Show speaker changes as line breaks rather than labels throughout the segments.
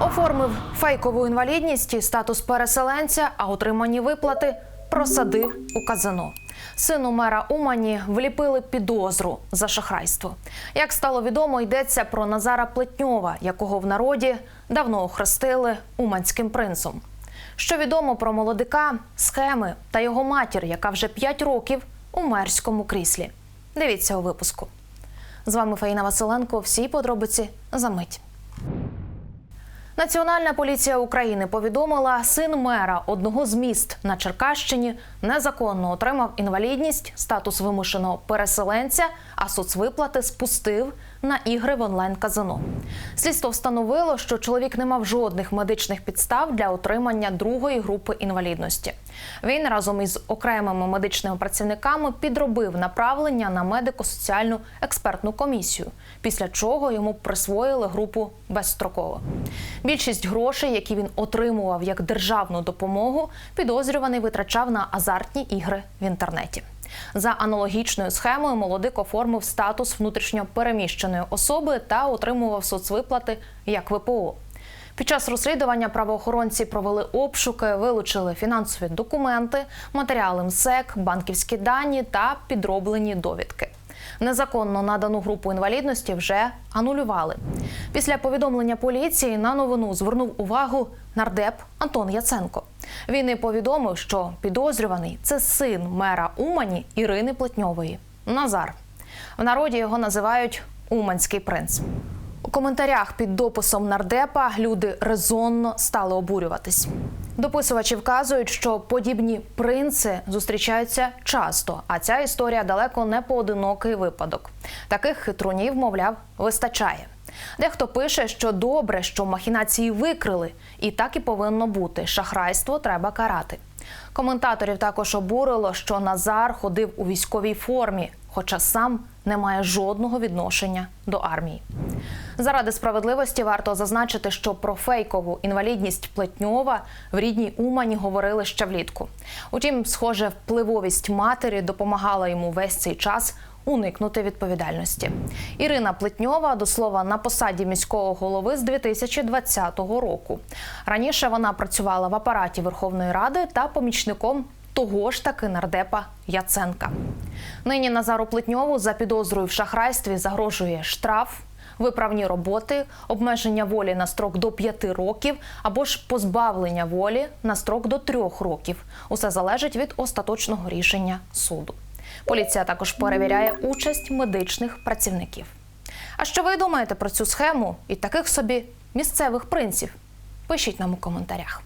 Оформив фейкову інвалідність і статус переселенця, а отримані виплати просадив у казино. Сину мера Умані вліпили підозру за шахрайство. Як стало відомо, йдеться про Назара Плетньова, якого в народі давно охрестили уманським принцем. Що відомо про молодика, схеми та його матір, яка вже 5 років у мерському кріслі. Дивіться у випуску. З вами Фаїна Василенко. Всі подробиці за мить. Національна поліція України повідомила, син мера одного з міст на Черкащині незаконно отримав інвалідність, статус вимушеного переселенця, а соцвиплати спустив на ігри в онлайн-казино. Слідство встановило, що чоловік не мав жодних медичних підстав для отримання другої групи інвалідності. Він разом із окремими медичними працівниками підробив направлення на медико-соціальну експертну комісію, після чого йому присвоїли групу безстроково. Більшість грошей, які він отримував як державну допомогу, підозрюваний витрачав на азартні ігри в інтернеті. За аналогічною схемою молодик оформив статус внутрішньо переміщеної особи та отримував соцвиплати як ВПО. Під час розслідування правоохоронці провели обшуки, вилучили фінансові документи, матеріали МСЕК, банківські дані та підроблені довідки. Незаконно надану групу інвалідності вже анулювали. Після повідомлення поліції на новину звернув увагу нардеп Антон Яценко. Він і повідомив, що підозрюваний це син мера Умані Ірини Плетньової Назар. В народі його називають Уманський принц. У коментарях під дописом нардепа люди резонно стали обурюватись. Дописувачі вказують, що подібні принци зустрічаються часто, а ця історія далеко не поодинокий випадок. Таких хитрунів, мовляв, вистачає. Дехто пише, що добре, що махінації викрили, і так і повинно бути. Шахрайство треба карати. Коментаторів також обурило, що Назар ходив у військовій формі, хоча сам не має жодного відношення до армії. Заради справедливості варто зазначити, що про фейкову інвалідність Плетньова в рідній Умані говорили ще влітку. Утім, схоже, впливовість матері допомагала йому весь цей час уникнути відповідальності. Ірина Плетньова, до слова, на посаді міського голови з 2020 року. Раніше вона працювала в апараті Верховної Ради та помічником того ж таки нардепа Яценка. Нині Назару Плетньову за підозрою в шахрайстві загрожує штраф, виправні роботи, обмеження волі на строк до 5 років або ж позбавлення волі на строк до 3 років. Усе залежить від остаточного рішення суду. Поліція також перевіряє участь медичних працівників. А що ви думаєте про цю схему і таких собі місцевих принців? Пишіть нам у коментарях.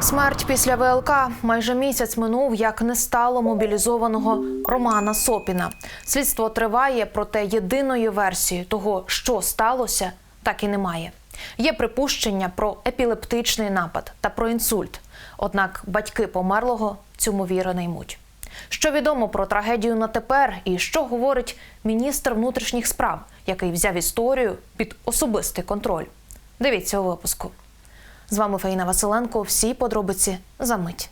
Смерть після ВЛК майже місяць минув, як не стало мобілізованого Романа Сопіна. Слідство триває, проте єдиної версії того, що сталося, так і немає. Є припущення про епілептичний напад та про інсульт. Однак батьки померлого цьому віри не ймуть. Що відомо про трагедію на тепер, і що говорить міністр внутрішніх справ, який взяв історію під особистий контроль? Дивіться у випуску. З вами Фаїна Василенко. Всі подробиці за мить.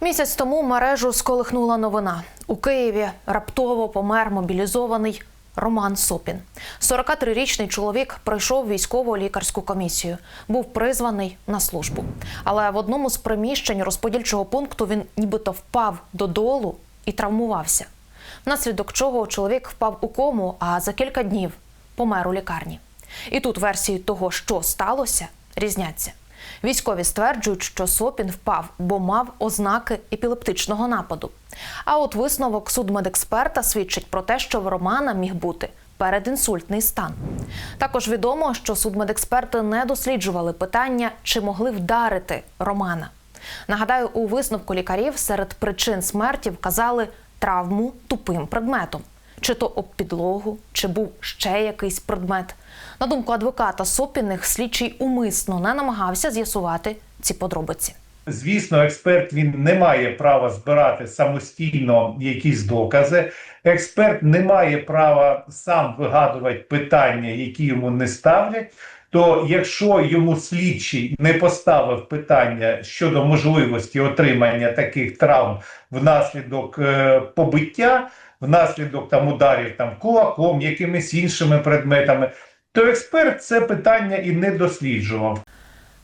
Місяць тому мережу сколихнула новина. У Києві раптово помер мобілізований Роман Сопін. 43-річний чоловік пройшов військово лікарську комісію. Був призваний на службу. Але в одному з приміщень розподільчого пункту він нібито впав додолу і травмувався. Внаслідок чого чоловік впав у кому, а за кілька днів помер у лікарні. І тут версії того, що сталося, різняться. Військові стверджують, що Сопін впав, бо мав ознаки епілептичного нападу. А от висновок судмедексперта свідчить про те, що в Романа міг бути передінсультний стан. Також відомо, що судмедексперти не досліджували питання, чи могли вдарити Романа. Нагадаю, у висновку лікарів серед причин смерті вказали травму тупим предметом чи то об підлогу, чи був ще якийсь предмет. На думку адвоката Сопіних, слідчий умисно не намагався з'ясувати ці подробиці.
Звісно, експерт він не має права збирати самостійно якісь докази. Експерт не має права сам вигадувати питання, які йому не ставлять. То якщо йому слідчий не поставив питання щодо можливості отримання таких травм внаслідок е, побиття, внаслідок там ударів там кулаком, якимись іншими предметами, то експерт це питання і не досліджував.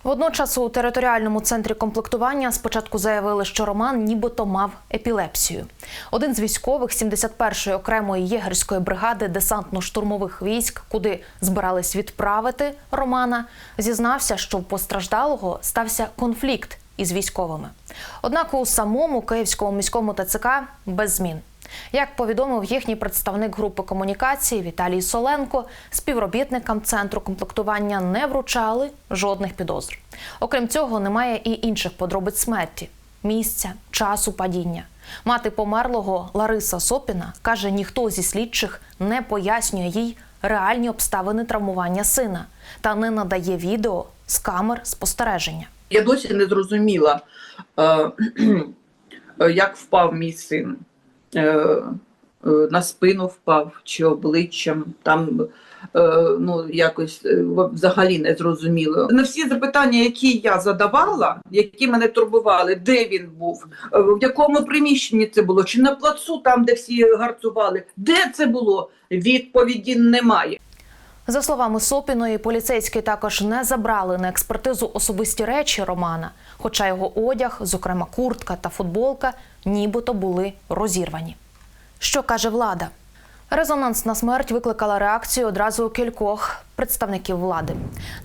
Водночас у територіальному центрі комплектування спочатку заявили, що Роман нібито мав епілепсію. Один з військових 71-ї окремої єгерської бригади десантно-штурмових військ, куди збирались відправити Романа, зізнався, що в постраждалого стався конфлікт із військовими. Однак у самому Київському міському ТЦК без змін. Як повідомив їхній представник групи комунікації Віталій Соленко, співробітникам центру комплектування не вручали жодних підозр. Окрім цього, немає і інших подробиць смерті, місця, часу падіння. Мати померлого Лариса Сопіна каже, ніхто зі слідчих не пояснює їй реальні обставини травмування сина та не надає відео з камер спостереження.
Я досі не зрозуміла, е, як впав мій син. Е, е, На спину впав чи обличчям. Там е, ну, якось взагалі не зрозуміло. На всі запитання, які я задавала, які мене турбували, де він був, в якому приміщенні це було, чи на плацу, там, де всі гарцували, де це було, відповіді немає.
За словами Сопіної, поліцейські також не забрали на експертизу особисті речі Романа, хоча його одяг, зокрема куртка та футболка, нібито були розірвані. Що каже влада? Резонансна смерть викликала реакцію одразу кількох представників влади.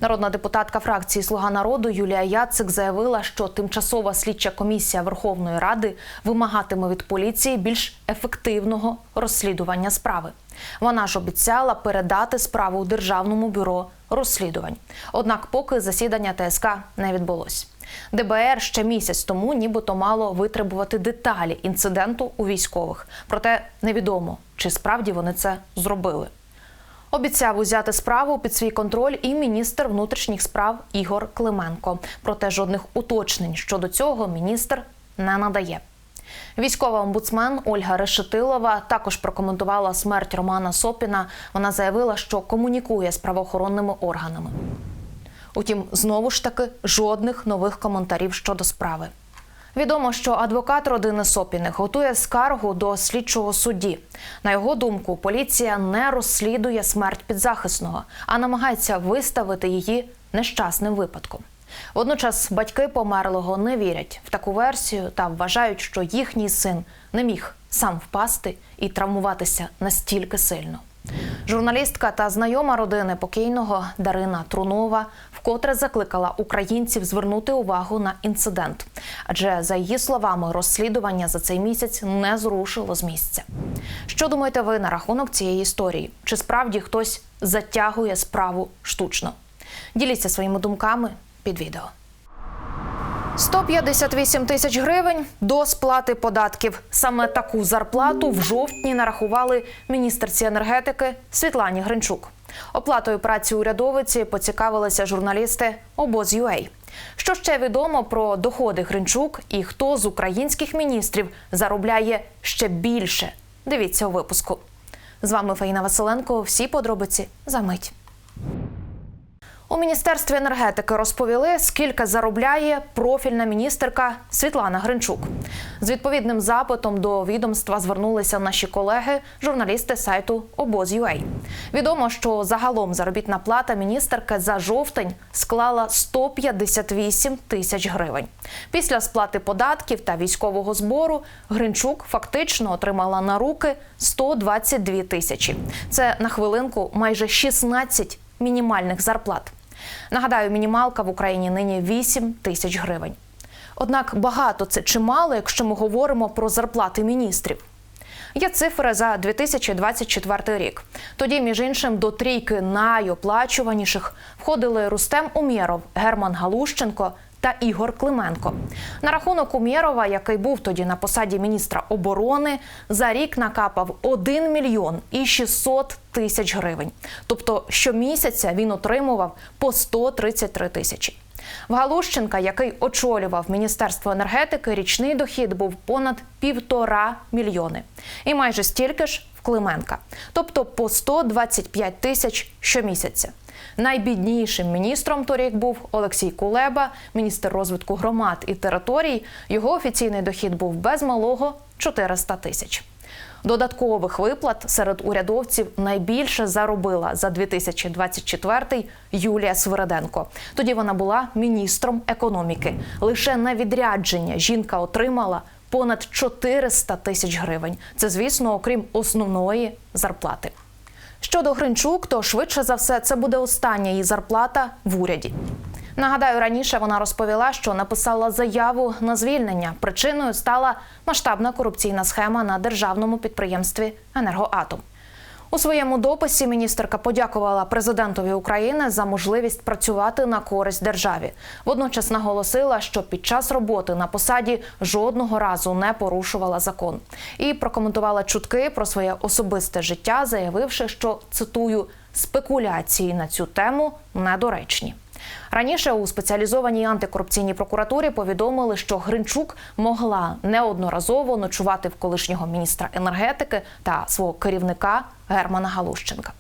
Народна депутатка фракції Слуга народу Юлія Яцик заявила, що тимчасова слідча комісія Верховної Ради вимагатиме від поліції більш ефективного розслідування справи. Вона ж обіцяла передати справу Державному бюро розслідувань. Однак, поки засідання ТСК не відбулось. ДБР ще місяць тому нібито мало витребувати деталі інциденту у військових. Проте невідомо, чи справді вони це зробили. Обіцяв узяти справу під свій контроль і міністр внутрішніх справ Ігор Клименко. Проте жодних уточнень щодо цього міністр не надає. Військова омбудсмен Ольга Решетилова також прокоментувала смерть Романа Сопіна. Вона заявила, що комунікує з правоохоронними органами. Утім, знову ж таки жодних нових коментарів щодо справи. Відомо, що адвокат родини Сопіних готує скаргу до слідчого судді. На його думку, поліція не розслідує смерть підзахисного, а намагається виставити її нещасним випадком. Водночас батьки померлого не вірять в таку версію та вважають, що їхній син не міг сам впасти і травмуватися настільки сильно. Журналістка та знайома родини покійного Дарина Трунова вкотре закликала українців звернути увагу на інцидент, адже за її словами розслідування за цей місяць не зрушило з місця. Що думаєте ви на рахунок цієї історії? Чи справді хтось затягує справу штучно? Діліться своїми думками під відео. 158 тисяч гривень до сплати податків. Саме таку зарплату в жовтні нарахували міністерці енергетики Світлані Гринчук. Оплатою праці урядовиці поцікавилися журналісти Обоз.UA. Що ще відомо про доходи Гринчук і хто з українських міністрів заробляє ще більше? Дивіться у випуску. З вами Фаїна Василенко. Всі подробиці за мить. У міністерстві енергетики розповіли, скільки заробляє профільна міністерка Світлана Гринчук. З відповідним запитом до відомства звернулися наші колеги, журналісти сайту Обоз.UA. Відомо, що загалом заробітна плата міністерки за жовтень склала 158 тисяч гривень. Після сплати податків та військового збору Гринчук фактично отримала на руки 122 тисячі. Це на хвилинку майже 16 мінімальних зарплат. Нагадаю, мінімалка в Україні нині 8 тисяч гривень. Однак багато це чимало, якщо ми говоримо про зарплати міністрів. Є цифри за 2024 рік. Тоді, між іншим, до трійки найоплачуваніших входили Рустем Умєров, Герман Галущенко та Ігор Клименко. На рахунок Умєрова, який був тоді на посаді міністра оборони, за рік накапав 1 мільйон і 600 тисяч гривень. Тобто щомісяця він отримував по 133 тисячі. В Галущенка, який очолював Міністерство енергетики, річний дохід був понад півтора мільйони. І майже стільки ж в Клименка, тобто по 125 тисяч щомісяця. Найбіднішим міністром торік був Олексій Кулеба, міністр розвитку громад і територій. Його офіційний дохід був без малого 400 тисяч. Додаткових виплат серед урядовців найбільше заробила за 2024 Юлія Свириденко. Тоді вона була міністром економіки. Лише на відрядження жінка отримала понад 400 тисяч гривень. Це, звісно, окрім основної зарплати. Щодо Гринчук, то швидше за все це буде остання її зарплата в уряді. Нагадаю, раніше вона розповіла, що написала заяву на звільнення. Причиною стала масштабна корупційна схема на державному підприємстві Енергоатом. У своєму дописі міністерка подякувала президентові України за можливість працювати на користь державі. Водночас наголосила, що під час роботи на посаді жодного разу не порушувала закон і прокоментувала чутки про своє особисте життя, заявивши, що цитую спекуляції на цю тему недоречні. Раніше у спеціалізованій антикорупційній прокуратурі повідомили, що Гринчук могла неодноразово ночувати в колишнього міністра енергетики та свого керівника Германа Галущенка.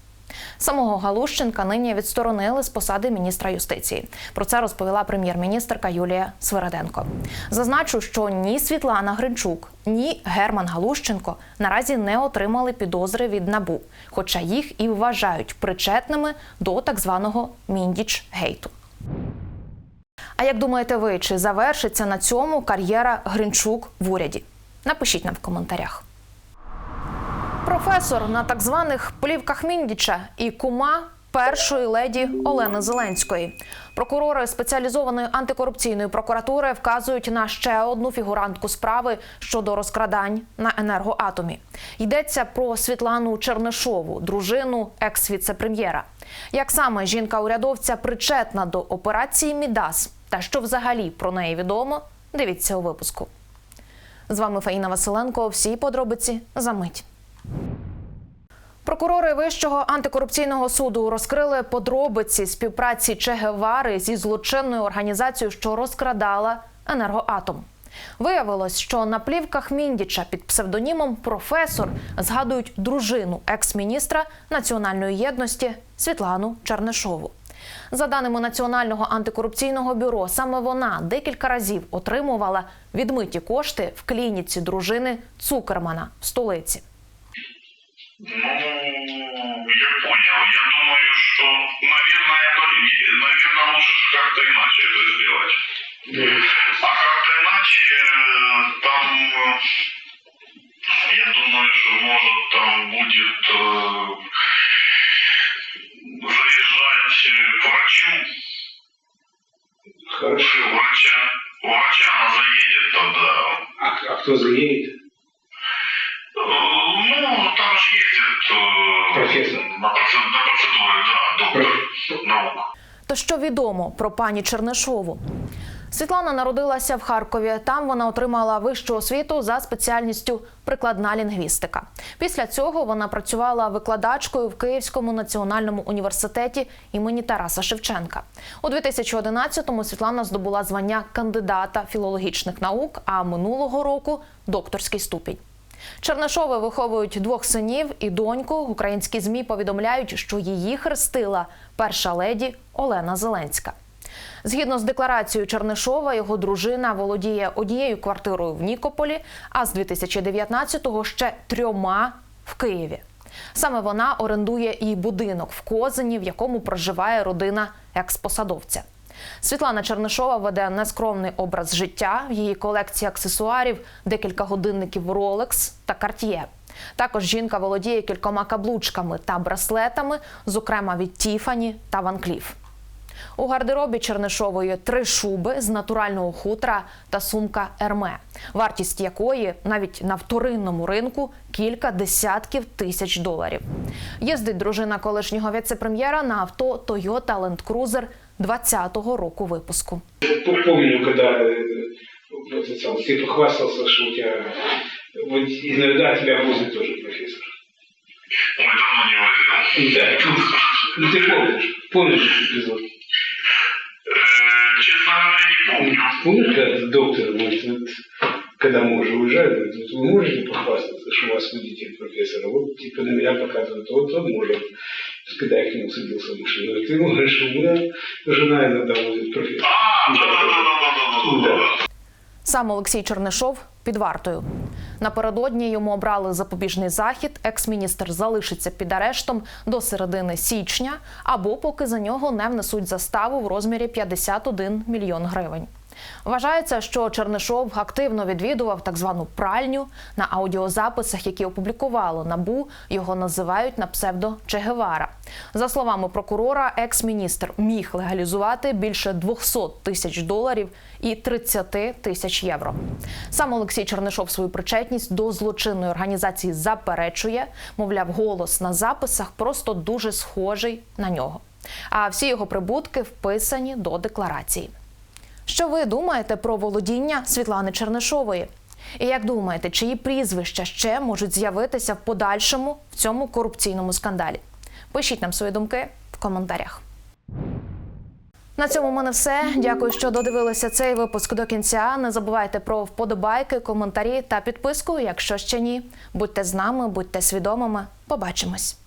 Самого Галущенка нині відсторонили з посади міністра юстиції. Про це розповіла прем'єр-міністрка Юлія Свириденко. Зазначу, що ні Світлана Гринчук, ні Герман Галущенко наразі не отримали підозри від набу, хоча їх і вважають причетними до так званого міндіч гейту. А як думаєте ви, чи завершиться на цьому кар'єра Гринчук в уряді? Напишіть нам в коментарях. Професор на так званих плівках Міндіча і кума першої леді Олени Зеленської. Прокурори спеціалізованої антикорупційної прокуратури вказують на ще одну фігурантку справи щодо розкрадань на енергоатомі. Йдеться про Світлану Чернишову, дружину екс-віце-прем'єра. Як саме жінка урядовця причетна до операції Мідас та що взагалі про неї відомо, дивіться у випуску. З вами Фаїна Василенко. Всі подробиці за мить. Прокурори Вищого антикорупційного суду розкрили подробиці співпраці Че Гевари зі злочинною організацією, що розкрадала енергоатом. Виявилось, що на плівках Міндіча під псевдонімом професор згадують дружину екс-міністра національної єдності Світлану Чернишову. За даними Національного антикорупційного бюро, саме вона декілька разів отримувала відмиті кошти в клініці дружини Цукермана в столиці.
Ну, я понял. Я думаю, что, наверное, это, наверное, лучше как-то иначе это сделать. А как-то иначе, э, там, э, я думаю, что может там будет э, заезжать э, к врачу.
Хорошо.
Врача, врача она заедет тогда.
А, а кто заедет?
То що відомо про пані Чернишову? Світлана народилася в Харкові. Там вона отримала вищу освіту за спеціальністю прикладна лінгвістика. Після цього вона працювала викладачкою в Київському національному університеті імені Тараса Шевченка. У 2011-му Світлана здобула звання кандидата філологічних наук, а минулого року докторський ступінь. Чернишови виховують двох синів і доньку. Українські змі повідомляють, що її хрестила перша леді Олена Зеленська. Згідно з декларацією Чернишова, його дружина володіє однією квартирою в Нікополі, а з 2019-го ще трьома в Києві. Саме вона орендує і будинок в Козині, в якому проживає родина експосадовця. Світлана Чернишова веде нескромний образ життя. В її колекції аксесуарів декілька годинників Rolex та Cartier. Також жінка володіє кількома каблучками та браслетами, зокрема від Тіфані та Ван Кліф. У гардеробі Чернишової три шуби з натурального хутра та сумка Ерме, вартість якої навіть на вторинному ринку кілька десятків тисяч доларів. Їздить дружина колишнього віце-прем'єра на авто Toyota Land Cruiser 20-го року випуску.
Помню, когда э, вот это сам, ты похвастался, что у тебя вот иногда тебя возит тоже профессор.
Ой, давно не возил.
Да. Ну ты помнишь, помнишь этот эпизод?
Э, честно говоря, не помню.
Помнишь, когда доктор говорит, вот, когда мы уже уезжали, говорит, вот вы можете похвастаться, что у вас водитель профессора? Вот типа на меня показывают, вот он может. Когда я к нему садился в машину, говорит, ты можешь, что у жена иногда возит профессора. Да.
Сам Олексій Чернишов під вартою. Напередодні йому обрали запобіжний захід. Екс-міністр залишиться під арештом до середини січня, або поки за нього не внесуть заставу в розмірі 51 мільйон гривень. Вважається, що Чернишов активно відвідував так звану пральню на аудіозаписах, які опублікувало набу. Його називають на псевдо Чегевара. За словами прокурора, екс-міністр міг легалізувати більше 200 тисяч доларів і 30 тисяч євро. Сам Олексій Чернишов свою причетність до злочинної організації заперечує. Мовляв, голос на записах просто дуже схожий на нього. А всі його прибутки вписані до декларації. Що ви думаєте про володіння Світлани Чернишової? І як думаєте, чиї прізвища ще можуть з'явитися в подальшому в цьому корупційному скандалі? Пишіть нам свої думки в коментарях. На цьому в мене все. Дякую, що додивилися цей випуск до кінця. Не забувайте про вподобайки, коментарі та підписку, якщо ще ні. Будьте з нами, будьте свідомими. Побачимось.